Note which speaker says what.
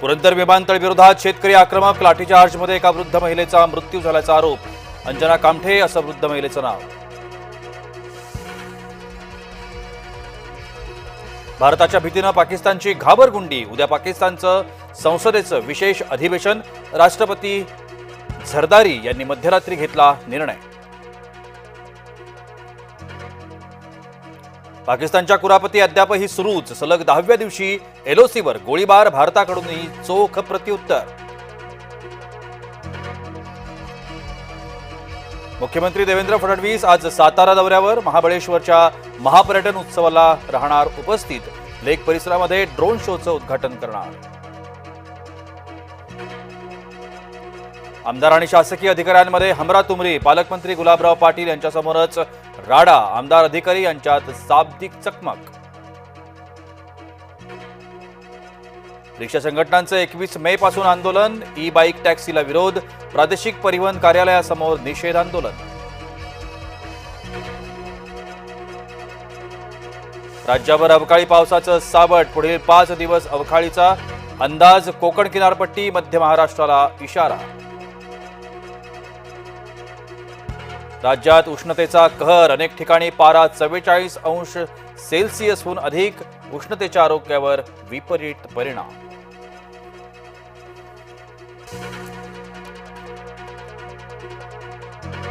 Speaker 1: पुरंदर विमानतळ विरोधात शेतकरी आक्रमक लाठीचार्जमध्ये एका वृद्ध महिलेचा मृत्यू झाल्याचा आरोप. अंजना कामठे असं वृद्ध महिलेचं नाव. भारताच्या भीतीनं पाकिस्तानची घाबरगुंडी. उद्या पाकिस्तानचं संसदेचं विशेष अधिवेशन. राष्ट्रपती झरदारी यांनी मध्यरात्री घेतला निर्णय. पाकिस्तानच्या कुरापती अद्यापही सुरूच. सलग दहाव्या दिवशी एलओसीवर गोळीबार भारताकडूनही चोख प्रत्युत्तर. मुख्यमंत्री देवेंद्र फडणवीस आज सातारा दौऱ्यावर महाबळेश्वरच्या महापर्यटन उत्सवाला राहणार उपस्थित. लेक परिसरामध्ये ड्रोन शोचं उद्घाटन करणार. आमदार आणि शासकीय अधिकाऱ्यांमध्ये हमरातुमरी पालकमंत्री गुलाबराव पाटील यांच्यासमोरच राडा. आमदार अधिकारी यांच्यात शाब्दिक चकमक. रिक्षा संघटनांचं एकवीस मे पासून आंदोलन. ई बाईक टॅक्सीला विरोध. प्रादेशिक परिवहन कार्यालयासमोर निषेध आंदोलन. राज्यभर अवकाळी पावसाचं सावट. पुढील पाच दिवस अवकाळीचा अंदाज कोकण किनारपट्टी मध्य महाराष्ट्राला इशारा. राज्यात उष्णतेचा कहर अनेक ठिकाणी पारा चव्वेचाळीस अंश सेल्सिअसहून अधिक उष्णतेच्या आरोग्यावर विपरीत परिणाम.